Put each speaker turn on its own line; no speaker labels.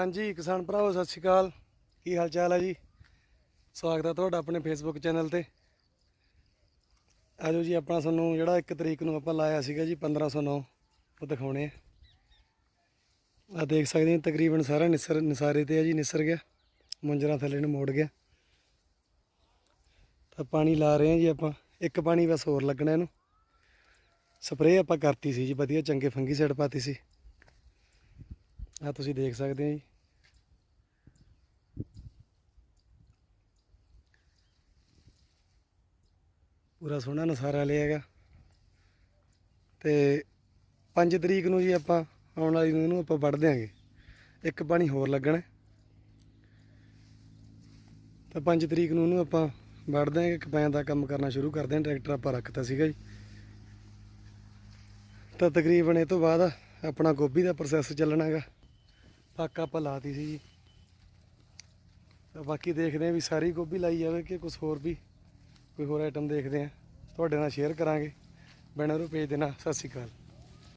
ਹਾਂਜੀ, ਕਿਸਾਨ ਭਰਾਵੋ, ਸਤਿ ਸ਼੍ਰੀ ਅਕਾਲ। ਕੀ ਹਾਲ ਚਾਲ ਹੈ ਜੀ? ਸਵਾਗਤ ਹੈ ਤੁਹਾਡਾ ਆਪਣੇ ਫੇਸਬੁੱਕ ਚੈਨਲ ਤੇ। ਆਜੋ ਜੀ, ਆਪਣਾ ਤੁਹਾਨੂੰ ਜਿਹੜਾ 1 ਤਰੀਕ ਨੂੰ ਆਪਾਂ ਲਾਇਆ ਸੀਗਾ ਜੀ 1509 ਉਹ ਦਿਖਾਉਣੇ ਆ। ਆ ਦੇਖ ਸਕਦੇ ਹੋ, ਤਕਰੀਬਨ ਸਾਰਾ ਨਿਸਰ ਨਿਸਾਰੇ ਤੇ ਆ ਜੀ, ਨਿਸਰ ਗਿਆ। ਮੁੰਜਰਾ ਥੱਲੇ ਨੂੰ ਮੋੜ ਗਿਆ। ਤਾਂ ਪਾਣੀ ਲਾ ਰਹੇ ਆ ਜੀ ਆਪਾਂ। ਇੱਕ ਪਾਣੀ ਬਸ ਹੋਰ ਲੱਗਣਾ ਇਹਨੂੰ। ਸਪਰੇਅ ਆਪਾਂ ਕਰਤੀ ਸੀ ਜੀ, ਵਧੀਆ, ਚੰਗੇ ਫੰਗੀ ਸਾਈਡ ਪਾਤੀ ਸੀ। ਆ ਤੁਸੀਂ ਦੇਖ ਸਕਦੇ ਹੋ ਜੀ। ਪੂਰਾ ਸੋਹਣਾ ਨਸਾਰਾ ਲਿਆ ਹੈਗਾ। ਤੇ 5 ਤਰੀਕ ਨੂੰ ਜੀ ਆਪਾਂ ਆਉਣ ਵਾਲੀ ਨੂੰ ਇਹਨੂੰ ਆਪਾਂ ਵੱਢ ਦਿਆਂਗੇ। ਇੱਕ ਪਾਣੀ ਹੋਰ ਲੱਗਣਾ ਤਾਂ 5 ਤਰੀਕ ਨੂੰ ਇਹਨੂੰ ਆਪਾਂ ਵੱਢ ਦਿਆਂਗੇ। ਕਪੈਨ ਦਾ ਕੰਮ ਕਰਨਾ ਸ਼ੁਰੂ ਕਰਦੇ ਹਾਂ ਟਰੈਕਟਰ ਆਪਾਂ ਰੱਖਤਾ ਸੀਗਾ ਜੀ। ਤਾਂ ਤਕਰੀਬਨ ਇਹ ਤੋਂ ਬਾਅਦ ਆਪਣਾ ਗੋਭੀ ਦਾ ਪ੍ਰੋਸੈਸ ਚੱਲਣਾ ਹੈਗਾ। ਪੱਕ ਆਪਾਂ ਲਾਤੀ ਸੀ ਜੀ। ਤਾਂ ਬਾਕੀ ਦੇਖਦੇ ਹਾਂ ਵੀ ਸਾਰੀ ਗੋਭੀ ਲਾਈ ਜਾਵੇ ਕਿ ਕੁਝ ਹੋਰ ਵੀ ਕੋਈ ਹੋਰ ਆਈਟਮ ਦੇਖਦੇ ਹਾਂ। ਤੁਹਾਡੇ ਨਾਲ ਸ਼ੇਅਰ ਕਰਾਂਗੇ। ਬੈਨਰ ਨੂੰ ਭੇਜ ਦੇਣਾ। ਸਤਿ ਸ਼੍ਰੀ ਅਕਾਲ।